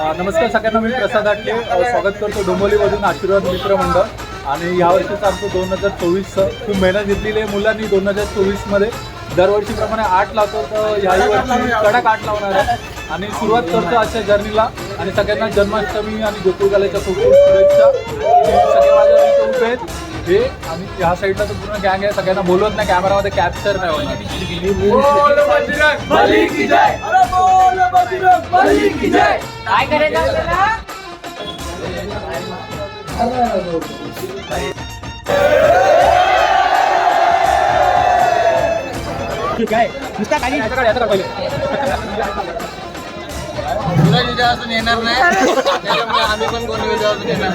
नमस्कार सगळ्यांना मी प्रसाद आटले स्वागत करतो डोंबोलीमधून आशीर्वाद मित्र मंडळ. आणि यावर्षीचं आमचं दोन हजार चोवीस खूप मेहनत घेतलेली आहे मुलांनी दोन हजार चोवीसमध्ये. दरवर्षीप्रमाणे आठ लावतो तर याही वर्षी कडक आठ लावणार आहे. आणि सुरुवात करतो आजच्या जर्नीला. आणि सगळ्यांना जन्माष्टमी आणि गोकुळकालाच्या खूप शुभेच्छा. सगळे माझ्या उभे आहेत. हे आणि ह्या साईडला तर पूर्ण गँग आहे. सगळ्यांना बोलवत नाही. कॅमेरामध्ये कॅप्चर नाही होणार. काय करायचं ठीक आहे. नुसता पहिले. उद्यापासून येणार नाही त्याच्यामुळे आम्ही पण कोणी उद्यापासून येणार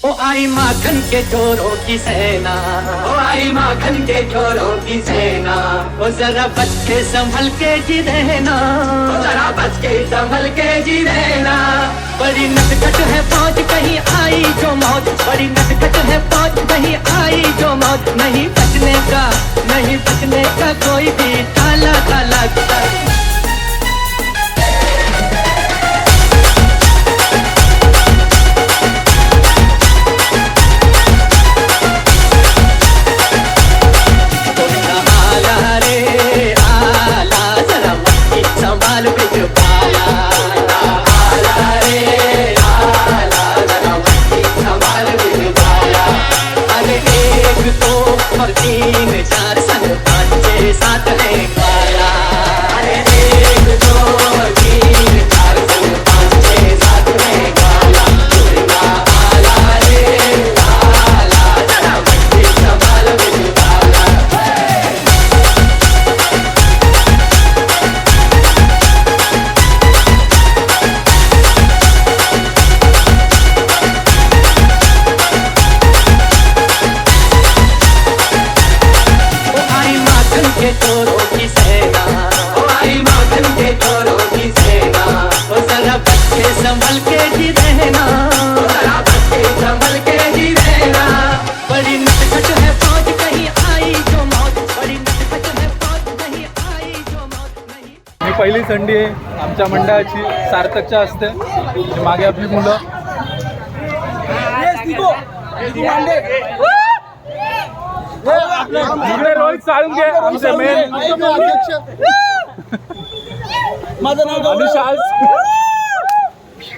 ओ आई माखन के चोरों की सेना। ओ आई माखन के चोरों की सेना। ओ जरा बच के संभल के जी रहना। ओ जरा बच के संभल के जी रहना। बड़ी नटखट है फौज कहीं आई जो मौत बड़ी नटखट है फौज कहीं आई जो मौत नहीं बचने का नहीं बचने का कोई भी ताला ताला संडी आहे. आमच्या मंडळाची सार्थकच्या असते. मागे आपली मुलं. रोहित घे आमचे मेन माझं नाव आज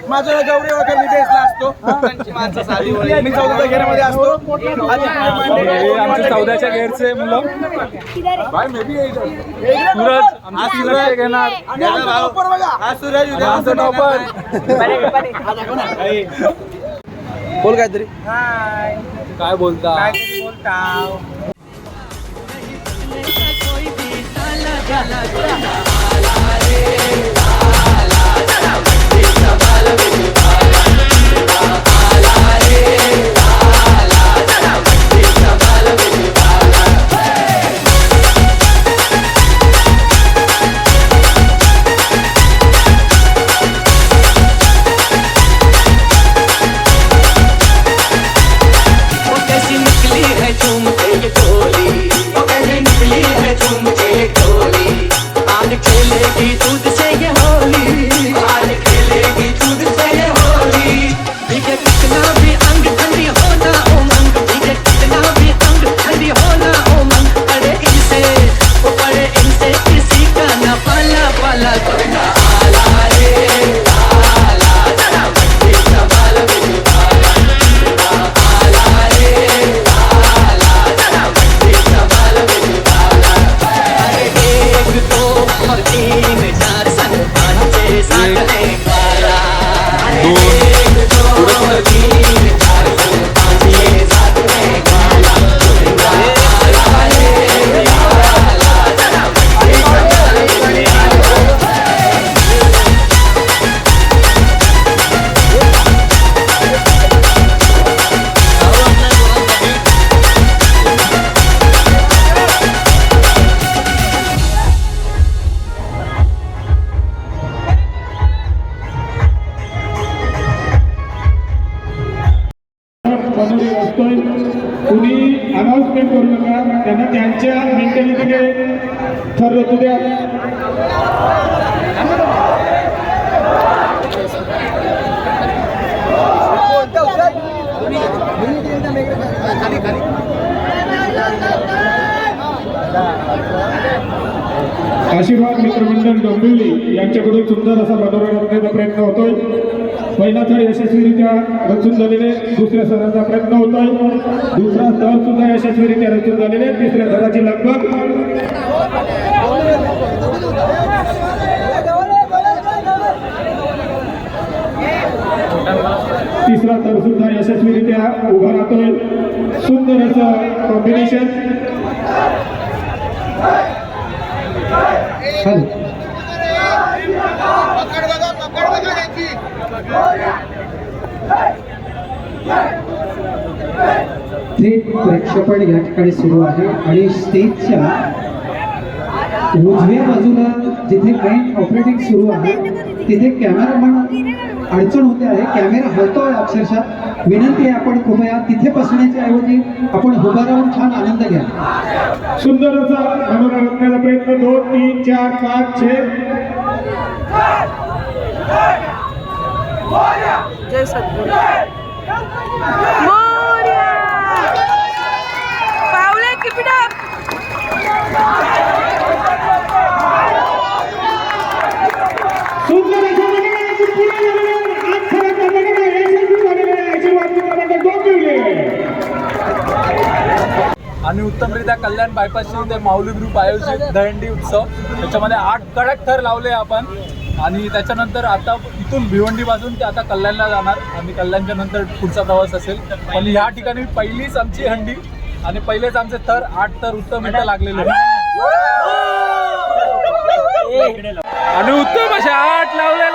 माझं गौरी वगैरे मी बेसला असतो. मी चौदा घेण्यामध्ये असतो. आणि हे आमचे चौदाच्या गेअरचे मुलं. सूरज आमचे सूरज घेणार. आणि आमचा टॉपर बघा हा सूरज आमचं टॉपर बोल काहीतरी. काय बोलता? कोई भी ताला संभाल बिजू पाला आला रे रचून झालेले दुसऱ्या थराचा प्रयत्न होतोय दुसरा थर सुद्धा यशस्वीरित्या रचून झालेले तिसऱ्या थराची लगबग. तिसरा तर सुद्धा यशस्वीरित्या उभा राहतोय. सुंदर असं कॉम्बिनेशन पकड बघा पकड बघा त्यांची थेट प्रक्षेपण या ठिकाणी सुरू आहे आणि स्टेजच्या उजव्या बाजूला जिथे मेन ऑपरेटिंग सुरू आहे तिथे कॅमेरामन अडचण होते आहे. कॅमेरा हलतोय अक्षरशः. विनंती आहे आपण कृपया तिथे बसण्याच्या ऐवजी आपण उभा राहून छान आनंद घ्या. सुंदर असा मनोरा रचण्याचा प्रयत्न. दोन तीन चार पाच छे. जय सद्गुरू. आणि उत्तमरित्या कल्याण बायपासून ते माऊली ग्रुप आयोजित दहंडी उत्सव. त्याच्यामध्ये आठ कडक थर लावले आपण. आणि त्याच्यानंतर आता इथून भिवंडी बाजून ते आता कल्याणला जाणार. आणि कल्याणच्या नंतर पुढचा प्रवास असेल. पण ह्या ठिकाणी पहिलीच आमची हंडी आणि पहिलेच आमचे थर आठ तर उत्तमरित्या लागलेले आणि उत्तम असे आठ लावले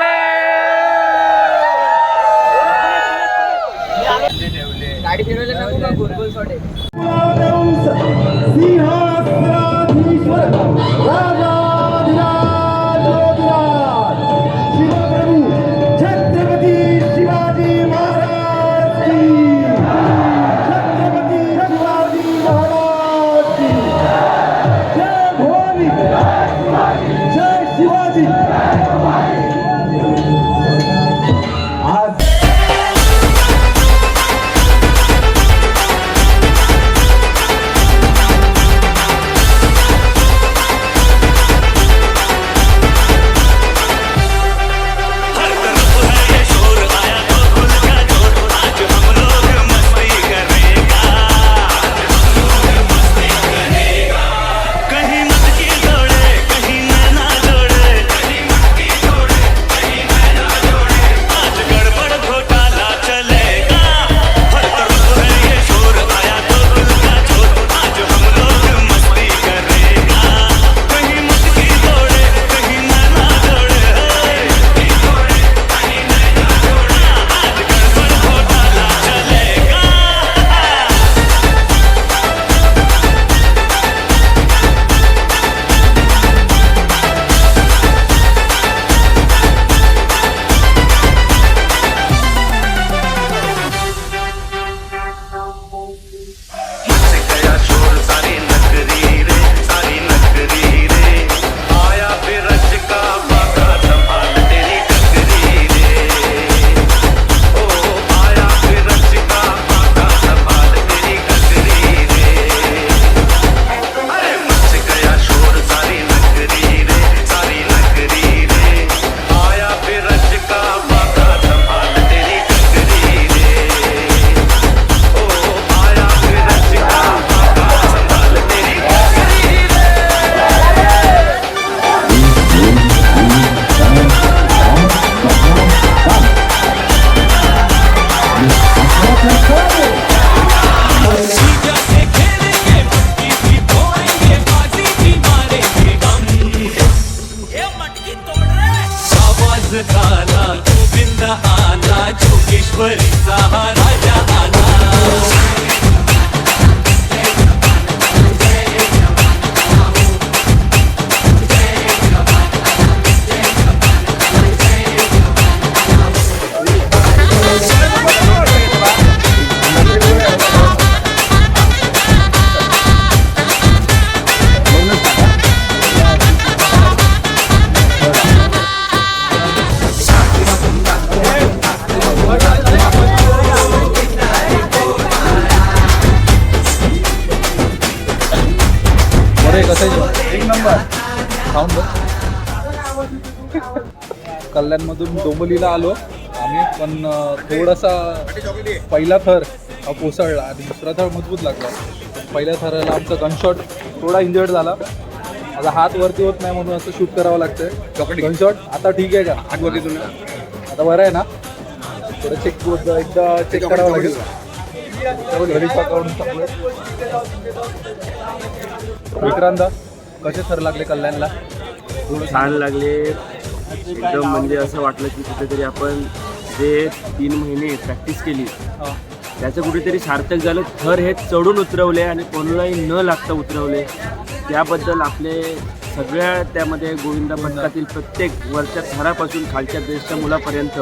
pudding. कल्याणमधून डोंबोलीला आलो. आम्ही पण थोडासा पहिला थर हा कोसळला आणि दुसरा थर मजबूत लागला. पहिल्या थराला आमचा गनशॉट थोडा इंजर्ड झाला. आता हात वरती होत नाही म्हणून असं शूट करावं लागतंय. गनशॉट आता ठीक आहे का? हात वरती तुम्ही आता बरं आहे ना? थोडं चेक एकदा चेक करावं लागेल. विक्रांत कसे थर लागले कल्याणला? छान लागले. एकदम म्हणजे असं वाटलं की कुठेतरी आपण जे तीन महिने प्रॅक्टिस केली हा. त्याचं कुठेतरी सार्थक झालं थर हे चढून उतरवले आणि कोणालाही न लागता उतरवले त्याबद्दल आपले सगळ्या त्यामध्ये गोविंदा पथकातील प्रत्येक वरच्या थरापासून खालच्या देशच्या मुलापर्यंत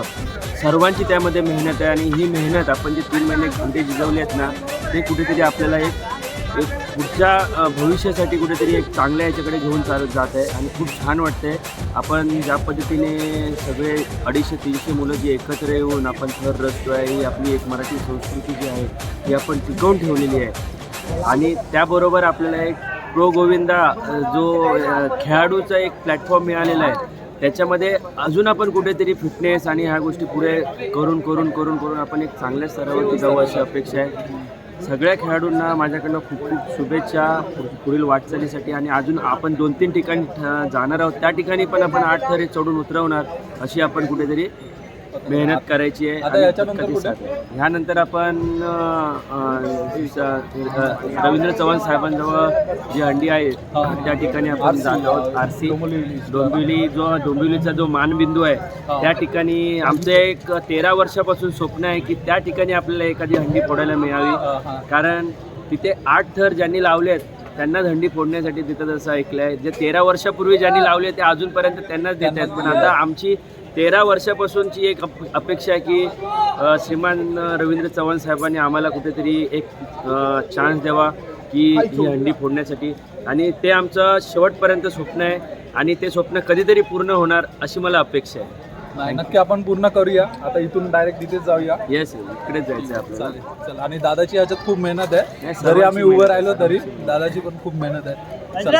सर्वांची त्यामध्ये मेहनत आहे आणि ही मेहनत आपण जे तीन महिने घंटे झिजवले आहेत ना ते कुठेतरी आपल्याला एक एक पुढच्या भविष्यासाठी कुठेतरी एक चांगल्या याच्याकडे घेऊन चालत जात आहे आणि खूप छान वाटतंय. आपण ज्या पद्धतीने सगळे अडीचशे तीनशे मुलं जी एकत्र येऊन आपण थर रचतो आहे ही आपली एक मराठी संस्कृती जी आहे ही आपण टिकवून ठेवलेली आहे. आणि त्याबरोबर आपल्याला एक प्रो गोविंदा जो खेळाडूचा एक प्लॅटफॉर्म मिळालेला आहे त्याच्यामध्ये अजून आपण कुठेतरी फिटनेस आणि ह्या गोष्टी पुढे करून करून करून करून आपण एक चांगल्या स्तरावरती जाऊ अशी अपेक्षा आहे. सगळ्या खेळाडूंना माझ्याकडनं खूप खूप शुभेच्छा पुढील वाटचालीसाठी. आणि अजून आपण दोन तीन ठिकाणी ठ- जाणार आहोत. त्या ठिकाणी पण आपण आठ थरे चढून उतरवणार अशी आपण कुठेतरी मेहनत करायची आहे ह्यानंतर आपण रवींद्र चव्हाण साहेबांजवळ जी हंडी आहे. त्या ठिकाणी आपण. जात आहोत आर सी डोंबिवली. जो डोंबिवलीचा जो मानबिंदू आहे. त्या ठिकाणी आमचं एक तेरा वर्षापासून स्वप्न आहे की त्या ठिकाणी आपल्याला एखादी हंडी फोडायला मिळावी. कारण तिथे आठ थर ज्यांनी लावलेत त्यांना हंडी फोडण्यासाठी तिथं जसं ऐकलं आहे जे तेरा वर्षापूर्वी ज्यांनी लावले ते अजूनपर्यंत त्यांनाच देत आहेत पण आता आमची तेरा वर्षापासूनची एक अप अपेक्षा आहे की श्रीमान रवींद्र चव्हाण साहेबांनी आम्हाला कुठेतरी एक चान्स द्यावा की ही हंडी फोडण्यासाठी. आणि ते आमचं शेवटपर्यंत स्वप्न आहे आणि ते स्वप्न कधीतरी पूर्ण होणार अशी मला अपेक्षा आहे. नाही, नक्की आपण पूर्ण करूया. आता इथून डायरेक्ट तिथेच जाऊया. येस इकडेच जायचं आहे आपल्याला. चालेल. चल आणि दादाची याच्यात खूप मेहनत आहे. जरी आम्ही उभं राहिलो. तरी दादाची पण खूप मेहनत आहे. चल.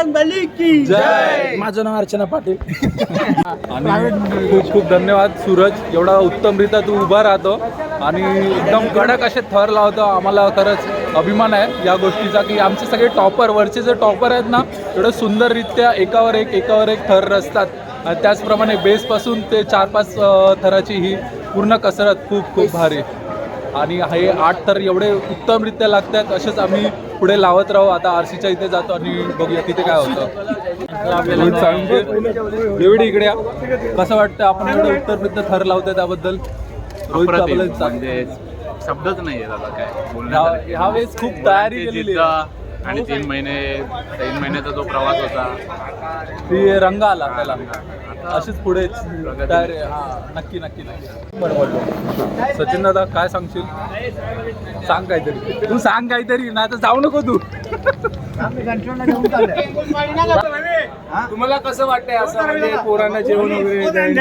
जय! माझं नाव अर्चना पाटील. आणि खूप खूप धन्यवाद सूरज. एवढा उत्तमरित्या तू उभा राहतो. आणि एकदम कडक असे थर लावतो. आम्हाला खरंच अभिमान आहे या गोष्टीचा की आमचे सगळे टॉपर वरचे जे टॉपर आहेत ना एवढं सुंदररित्या एकावर एक एकावर एक थर रचतात. त्याचप्रमाणे बेसपासून ते चार पाच थराची ही पूर्ण कसरत खूप खूप भारी. आणि हे आठ थर एवढे उत्तमरित्या लागतात असेच आम्ही पुढे लावत राहू. आता आर सीच्या इथे जातो आणि बघूया तिथे काय होतं. डेव्हिड इकडे. कसं वाटतं आपण एवढं उत्तररित्या थर लावतोय त्याबद्दल? रोहित. म्हणजे शब्दच नाही. ह्यावेळेस खूप तयारी केलेली आहे. आणि तीन महिने तीन महिन्याचा जो प्रवास होता. ती रंग आला त्याला अशीच पुढे तयारी हा नक्की नक्की नक्की. बरोबर सचिन दादा काय सांगशील? सांग काहीतरी. तू सांग काहीतरी नाही तर जाऊ नको तू. तुम्हाला कसं वाटतंय असं म्हणजे पोरांना जेवण वगैरे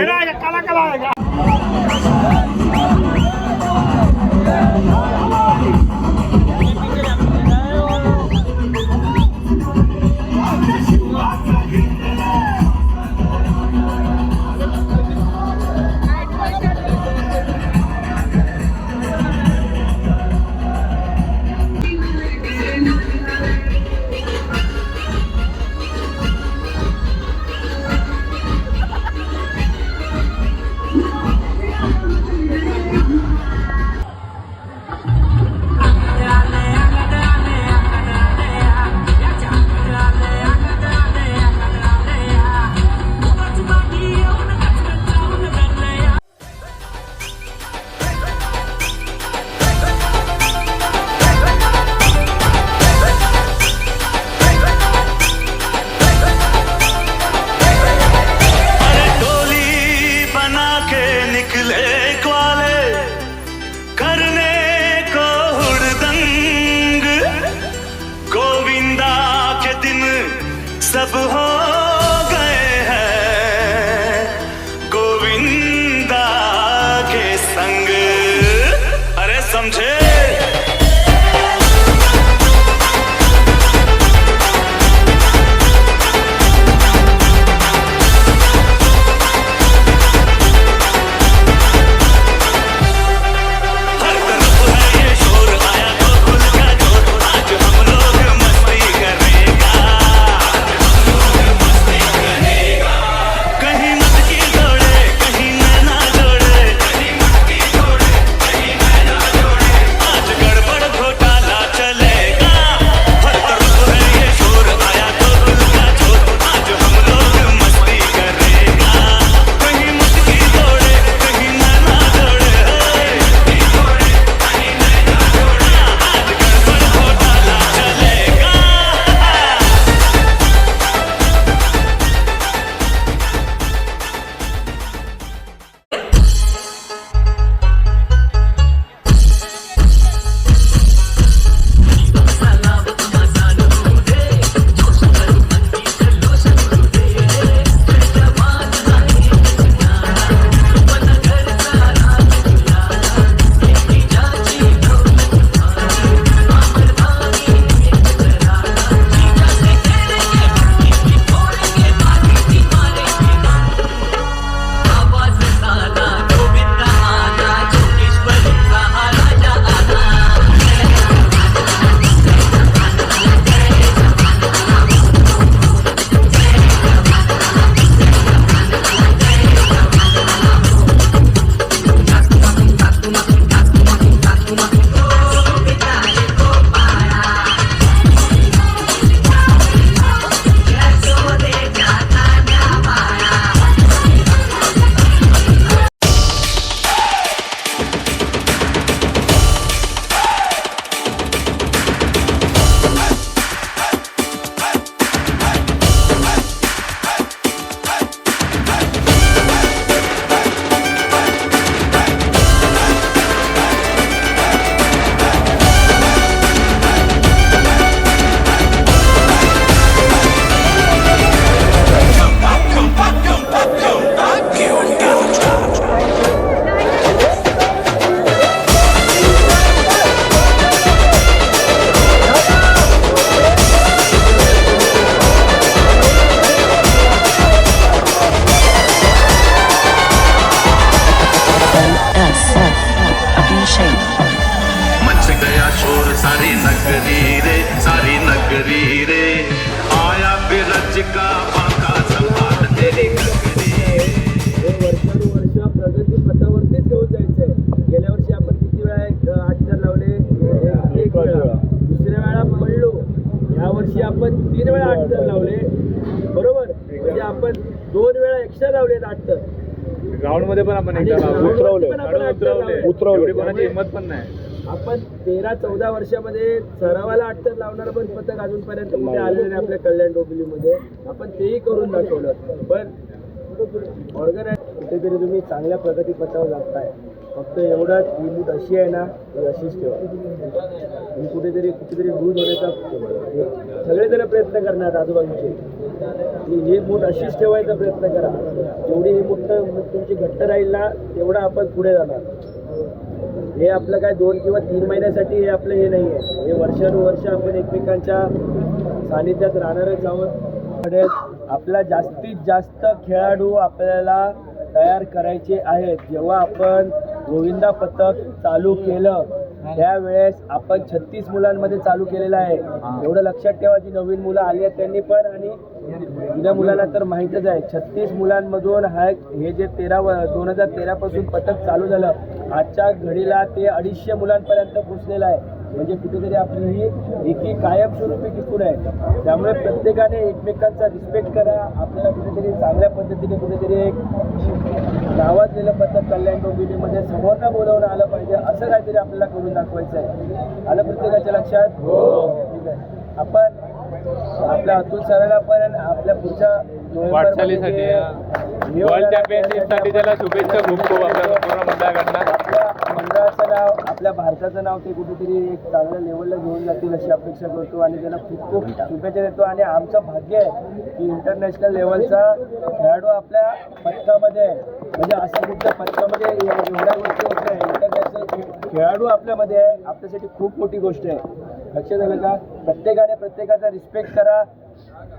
मध्ये पण आपण एकदा. उतरवले. उतरवले उतरवले. एवढी कोणाची हिंमत पण नाही. आपण तेरा चौदा वर्षामध्ये सरावाला अटक लावणार पण पथक अजूनपर्यंत कुठे आलेलं नाही आपल्या कल्याण डोंबिवलीमध्ये. आपण तेही करून दाखवलं. पण ऑर्गनायझ कुठेतरी तुम्ही चांगल्या प्रगती पथावर जाताय. फक्त एवढाच ही मूठ अशी आहे ना ती अशीच ठेवा. मी कुठेतरी कुठेतरी लूज होण्याचा सगळेजण प्रयत्न करणार आजूबाजूचे. की ही मूठ अशीच ठेवायचा प्रयत्न करा. जेवढी ही मूठ तुमची घट्ट राहील ना तेवढं आपण पुढे जाणार. हे आपलं काय दोन किंवा तीन महिन्यासाठी हे आपलं हे नाही आहे हे वर्षानुवर्ष आपण एकमेकांच्या सानिध्यात राहणारच आहोत. आपला जास्तीत जास्त खेळाडू आपल्याला तयार करायचे आहेत. जेव्हा आपण गोविंदा पथक चालू केलं. त्यावेळेस आपण छत्तीस मुलांमध्ये चालू केलेलं आहे. एवढं लक्षात ठेवा जी नवीन मुलं आली आहेत त्यांनी पण आणि जुन्या मुलांना तर माहीतच आहे. छत्तीस मुलांमधून हा हे जे तेरा दोन हजार तेरापासून पथक चालू झालं. आजच्या घडीला ते अडीचशे मुलांपर्यंत पोचलेलं आहे. म्हणजे कुठेतरी आपली ही एकी कायमस्वरूपी टिकून आहे. त्यामुळे प्रत्येकाने एकमेकांचा रिस्पेक्ट करा. आपल्याला कुठेतरी चांगल्या पद्धतीने कुठेतरी एक नावाजलेलं पथक कल्याण डोंबिवलीमध्ये समोरनं बोलवून आलं पाहिजे असं काहीतरी आपल्याला करून दाखवायचं आहे आलं प्रत्येकाच्या लक्षात? ठीक आहे. आपण आपल्या अतुल सरांना पण आपल्या पुढच्या वाटचालीसाठी, हा. हे वर्ल्ड चॅम्पियनशिपसाठी त्याला शुभेच्छा खूप खूप आपल्या पूर्ण मंडळाकडनं. आपल्या नाव आपल्या भारताचं नाव ते कुठेतरी एक चांगल्या लेवलला घेऊन जातील अशी अपेक्षा करतो आणि त्यांना खूप खूप शुभेच्छा देतो. आणि आमचं भाग्य आहे की इंटरनॅशनल लेवलचा खेळाडू आपल्या पथकामध्ये आहे. म्हणजे असं कुठल्या पथकामध्ये एवढ्या गोष्टी होत नाही. इंटरनॅशनल खेळाडू आपल्यामध्ये आहे. आपल्यासाठी खूप मोठी गोष्ट आहे. लक्षात आलं का प्रत्येकाने प्रत्येकाचा रिस्पेक्ट करा.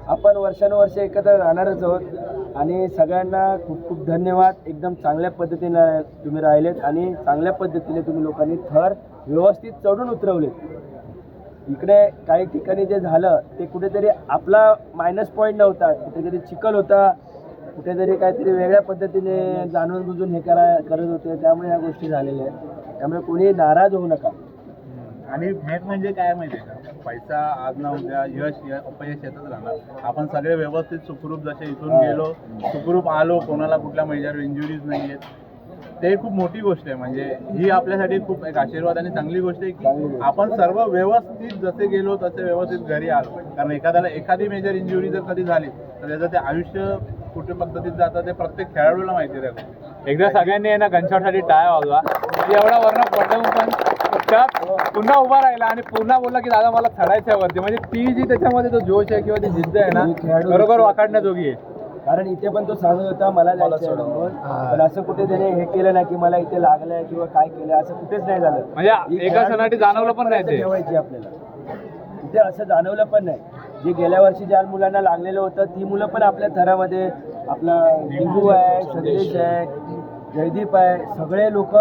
आपण वर्षानुवर्ष एकत्र राहणारच आहोत. आणि सगळ्यांना खूप खूप धन्यवाद. एकदम चांगल्या पद्धतीने तुम्ही राहिलेत आणि चांगल्या पद्धतीने तुम्ही लोकांनी थर व्यवस्थित चढून उतरवलेत. इकडे काही ठिकाणी जे झालं ते कुठेतरी आपला मायनस पॉईंट नव्हता. कुठेतरी चिखल होता. कुठेतरी काहीतरी वेगळ्या पद्धतीने जाणून बुजून हे करा करत होते. त्यामुळे या गोष्टी झालेल्या आहेत. त्यामुळे कोणी नाराज होऊ नका. आणि फॅट म्हणजे काय माहिती आहे का? पैसा आज ना उद्या यश अपयश येतच राहणार. आपण सगळे व्यवस्थित सुखरूप जसे इथून गेलो सुखरूप आलो कोणाला कुठल्या मेजर इंजुरीज नाही आहेत ते खूप मोठी गोष्ट आहे. म्हणजे ही आपल्यासाठी खूप एक आशीर्वाद आणि चांगली गोष्ट आहे की आपण सर्व व्यवस्थित जसे गेलो तसे व्यवस्थित घरी आलो. कारण एखाद्याला एखादी मेजर इंजुरी जर कधी झाली तर त्याचं ते आयुष्य कुठल्या पद्धतीत जातं ते प्रत्येक खेळाडूला माहिती राहतं. एकदा सगळ्यांनी आहे ना गनशॉटसाठी टाळ्या वाजवा. एवढा वर्ण पटवून पण त्यात पुन्हा उभा राहिला आणि पुन्हा बोलला की दादा मला चढायचं आहे वरती. म्हणजे ती जी त्याच्यामध्ये तो जोश आहे किंवा ती जिद्द आहे ना बरोबर वाकाडण्याजोगी आहे. कारण इथे पण तो सांगत होता मला जायचं. पण असं कुठे त्याने हे केलं नाही की मला इथे लागलंय किंवा काय केलं असं कुठेच नाही झालं. म्हणजे ही एका क्षणासाठी जाणवलं पण नाही ते. ठेवायची आपल्याला. इथे असं जाणवलं पण नाही. जे गेल्या वर्षी ज्या मुलांना लागलेलं होतं ती मुलं पण आपल्या थरामध्ये आपला डिंगू आहे संदेश. आहे जयदीप आहे सगळे लोक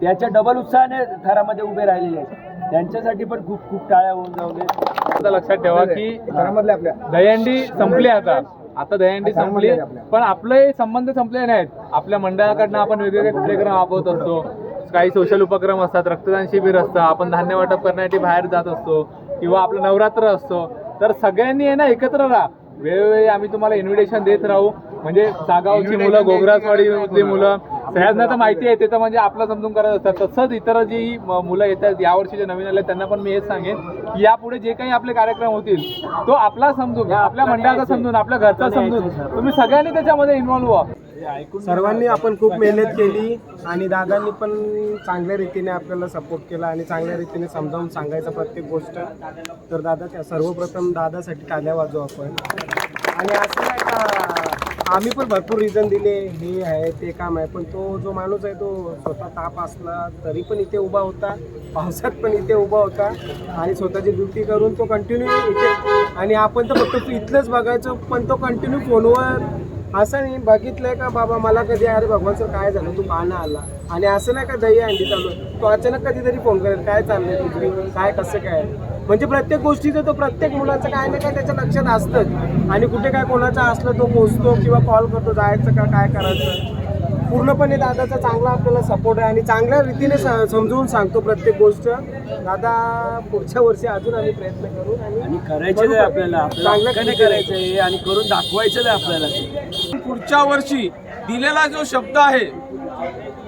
त्याच्या डबल उत्साहाने थरामध्ये उभे राहिलेले आहेत. त्यांच्यासाठी पण खूप खूप टाळ्या होऊन जाऊ दे आता लक्षात ठेवा की घरामधले आपल्या. दहीहंडी संपली आता. आता दहीहंडी संपली. पण आपले संबंध संपले नाहीत. आपल्या मंडळाकडनं आपण वेगवेगळे कार्यक्रम राबवत असतो. काही सोशल उपक्रम असतात रक्तदान शिबिर असतं आपण धान्य वाटप करण्यासाठी बाहेर जात असतो किंवा आपलं नवरात्र असतो. तर सगळ्यांनी आहे ना एकत्र राहा. वेळोवेळी आम्ही तुम्हाला इन्व्हिटेशन देत राहू. म्हणजे सागावची मुलं गोगरासवाडीमधली मुलं सह्याद्ना तर माहिती आहे ते तर म्हणजे आपलं समजून करत असतात. तसंच इतर जी मुलं येतात यावर्षी जे नवीन आले त्यांना पण मी हेच सांगेन की यापुढे जे काही आपले कार्यक्रम होतील तो आपला समजून आपल्या मंडळाचा समजून आपल्या घरचा समजून तुम्ही सगळ्यांनी त्याच्यामध्ये इन्व्हॉल्व्ह व्हा. सर्वांनी आपण खूप मेहनत केली आणि दादांनी पण चांगल्या रीतीने आपल्याला सपोर्ट केला आणि चांगल्या रीतीने समजावून सांगायचं प्रत्येक गोष्ट. तर दादा त्या सर्वप्रथम दादासाठी टाळ्या वाजवू आपण. आणि असं नाही का आम्ही पण भरपूर रिझन दिले. हे आहे ते काम आहे. पण तो जो माणूस आहे तो स्वतः ताप असला तरी पण इथे उभा होता. पावसात पण इथे उभा होता. आणि स्वतःची ड्युटी करून तो कंटिन्यू इथे. आणि आपण तर फक्त इथलंच बघायचं पण तो कंटिन्यू फोनवर असं नाही. बघितलंय का बाबा मला कधी अरे भगवान सर काय झालं? तू पाहणं आला. आणि असं नाही का दही अंडी चालू आहे. तो अचानक कधीतरी फोन करेल काय चाललंय तुझी? काय कसं काय? म्हणजे प्रत्येक गोष्टीचं तो प्रत्येक मुलाचं काय ना काय त्याच्या लक्षात असतंच. आणि कुठे काय कोणाचं असलं तो पोचतो किंवा कॉल करतो जायचं का काय करायचं. पूर्णपणे दादाचा चांगला आपल्याला सपोर्ट आहे आणि चांगल्या रीतीने समजवून सांगतो प्रत्येक गोष्ट. दादा पुढच्या वर्षी अजून आम्ही प्रयत्न करू आणि आहे आपल्याला चांगलं करायचं आहे आणि करून दाखवायचंच आहे आपल्याला पुढच्या वर्षी दिलेला जो शब्द आहे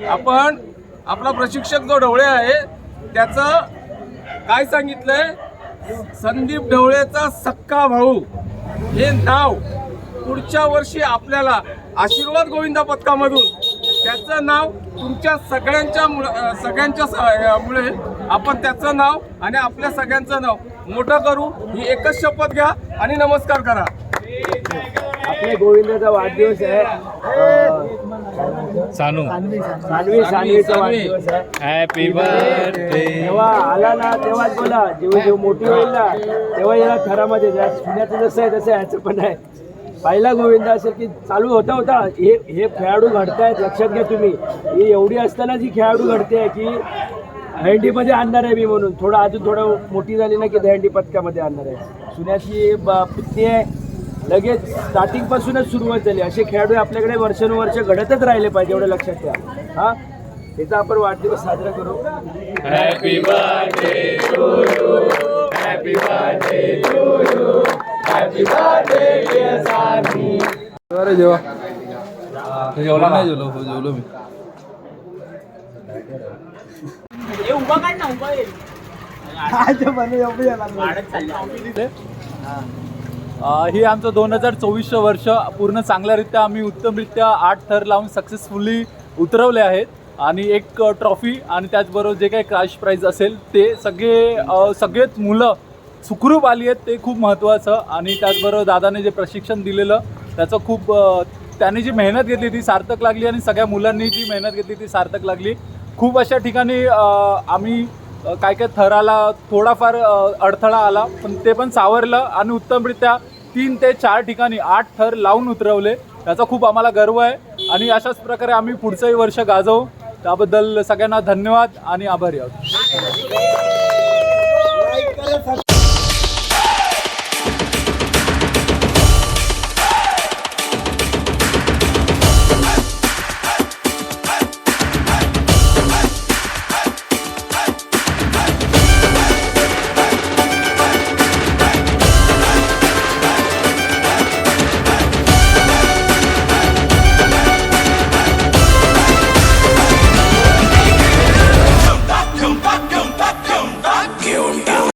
आपण आपला प्रशिक्षक जो ढवळे आहे त्याचं काय सांगितलंय? संदीप ढवळेचा सक्का भाऊ. हे नाव पुढच्या वर्षी आपल्याला आशीर्वाद गोविंदा पथकामधून. त्याचं नाव तुमच्या सगळ्यांच्या मुळ- सगळ्यांच्या मुळे आपण त्याचं नाव आणि आपल्या सगळ्यांचं नाव मोठं करू. ही एकच शपथ घ्या आणि नमस्कार करा. आपल्या गोविंदाचा वाढदिवस आहे. सानू। सानवी सानवीचा वाढदिवस आहे. हॅपी बर्थडे जेव्हा आला ना तेव्हाच बोला. जेव्हा जेव्हा मोठी होईल ना तेव्हा याला थरामध्ये द्या पुण्याचं जसं आहे तसं ह्याचं पण आहे. पहिला गोविंद असेल की चालू होता होता. हे हे खेळाडू घडतायत लक्षात घ्या तुम्ही. ही एवढी असताना जी खेळाडू घडते की दहंडीमध्ये आणणार आहे मी म्हणून. थोडं अजून थोडं मोठी झाली ना की दहंडी पथकामध्ये आणणार आहे. सुन्याची ब- पुतणी आहे. लगेच स्टार्टिंग पासूनच सुरुवात झाली असे खेळाडू आपल्याकडे वर्षानुवर्ष घडतच राहिले पाहिजे एवढं लक्षात ठेवा. हा? त्याचा आपण वाढदिवस साजरा करू. अरे जेवा जेवला नाही जेवलो हो जेवलो मी. अ, हे आमचं दोन हजार चोवीसचं वर्ष पूर्ण चांगल्यारित्या आम्ही उत्तमरित्या आठ थर लावून सक्सेसफुली उतरवले आहेत. आणि एक ट्रॉफी आणि त्याचबरोबर जे काही क्रॅश प्राईज असेल ते सगळे सगळेच मुलं सुखरूप आली आहेत ते खूप महत्त्वाचं. आणि त्याचबरोबर दादाने जे प्रशिक्षण दिलेलं त्याचं खूप त्याने जी मेहनत घेतली ती सार्थक लागली आणि सगळ्या मुलांनी जी मेहनत घेतली ती सार्थक लागली. खूप अशा ठिकाणी आम्ही काय काय थराला थोडाफार अडथळा आला पण ते पण सावरलं आणि उत्तमरित्या तीन ते चार ठिकाणी आठ थर लावून उतरवले. याचा खूप आम्हाला गर्व आहे आणि अशाच प्रकारे आम्ही पुढचंही वर्ष गाजवू. त्याबद्दल सगळ्यांना धन्यवाद आणि आभारी आहोत.